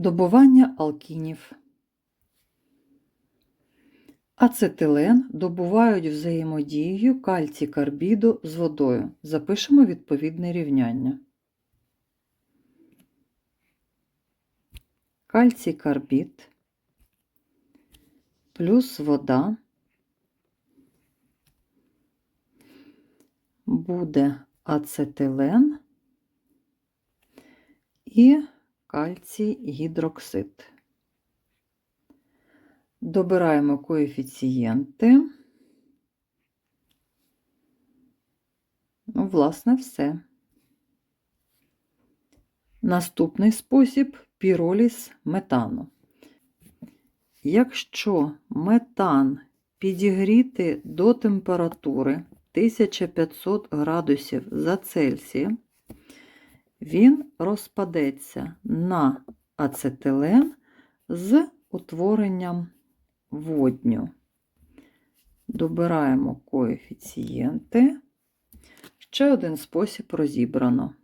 Добування алкінів. Ацетилен добувають взаємодією кальцій карбіду з водою. Запишемо відповідне рівняння. Кальцій карбід плюс вода буде ацетилен і кальцій гідроксид. Добираємо коефіцієнти. Ну, власне, все. Наступний спосіб піроліз метану. Якщо метан підігріти до температури 1500 градусів за Цельсієм, він розпадеться на ацетилен з утворенням водню. Добираємо коефіцієнти. Ще один спосіб розібрано.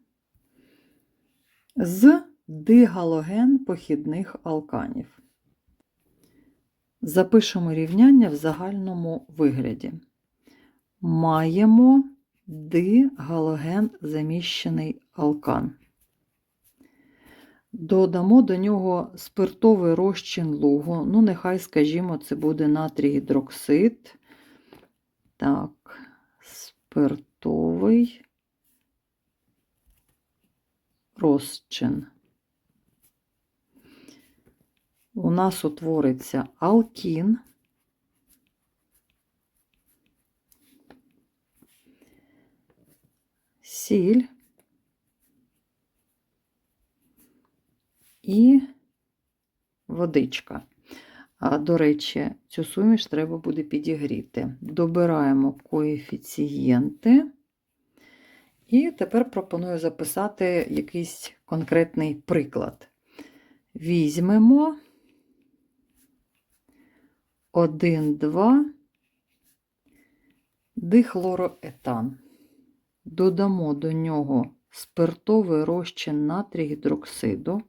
З дигалоген похідних алканів. Запишемо рівняння в загальному вигляді. Маємо дигалоген заміщений алкан. Додамо до нього спиртовий розчин лугу. Ну, нехай, скажімо, це буде натрій гідроксид. Так, спиртовий розчин. У нас утвориться алкін. Сіль. і водичка. До речі, цю суміш треба буде підігріти. Добираємо коефіцієнти. І тепер пропоную записати якийсь конкретний приклад. Візьмемо 1, 2 дихлороетан. Додамо до нього спиртовий розчин натрій гідроксиду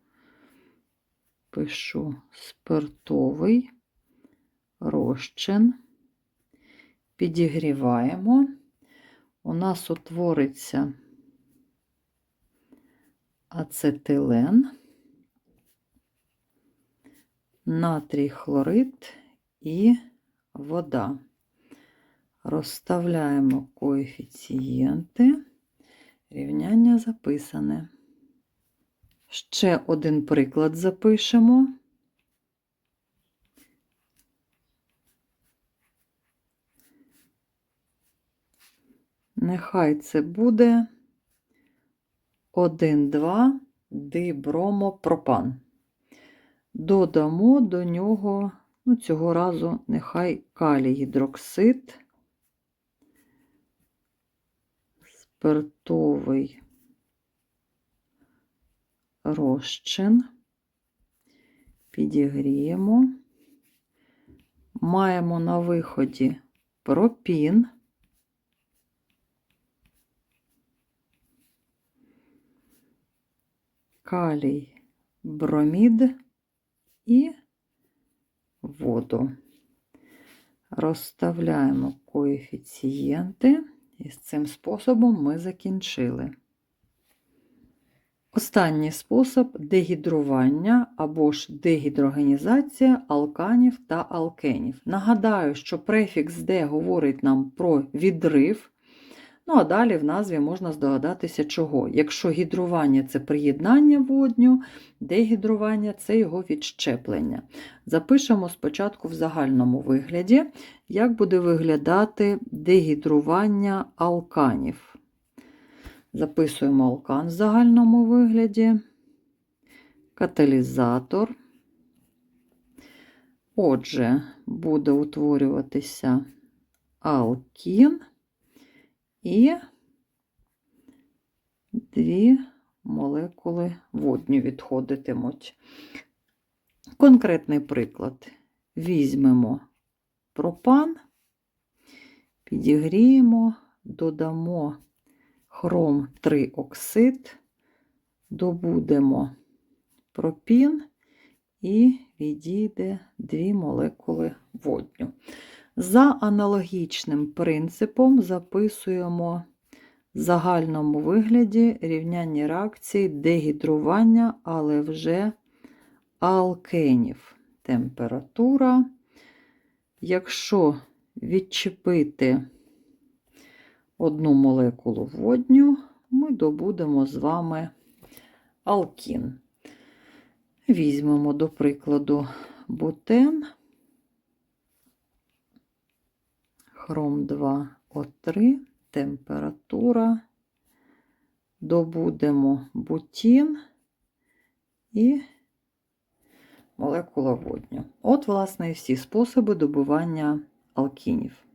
пишу спиртовий розчин, підігріваємо. У нас утвориться ацетилен, натрій хлорид і вода. Розставляємо коефіцієнти, рівняння записане. Ще один приклад запишемо. Нехай це буде 1,2 дибромопропан. Додамо до нього, ну, цього разу нехай калій гідроксид, спиртовий розчин, підігріємо, маємо на виході пропін, калій, бромід і воду. Розставляємо коефіцієнти, і з цим способом ми закінчили. Останній спосіб дегідрування або ж дегідрогенізація алканів та алкенів. Нагадаю, що префікс «де» говорить нам про відрив. Ну, а далі в назві можна здогадатися, чого. Якщо гідрування це приєднання водню, дегідрування це його відщеплення. Запишемо спочатку в загальному вигляді, як буде виглядати дегідрування алканів. Записуємо алкан в загальному вигляді, каталізатор. Отже, буде утворюватися алкін і дві молекули водню відходитимуть. Конкретний приклад. Візьмемо пропан, підігріємо, додамо хром 3 оксид, добудемо пропін і відійде дві молекули водню. За аналогічним принципом записуємо в загальному вигляді рівняння реакції дегідрування, але вже алкенів. Температура. Якщо відчепити одну молекулу водню, ми добудемо з вами алкін. Візьмемо, до прикладу, бутен, хром 2 О3, температура, добудемо бутін і молекула водню. От, власне, і всі способи добування алкінів.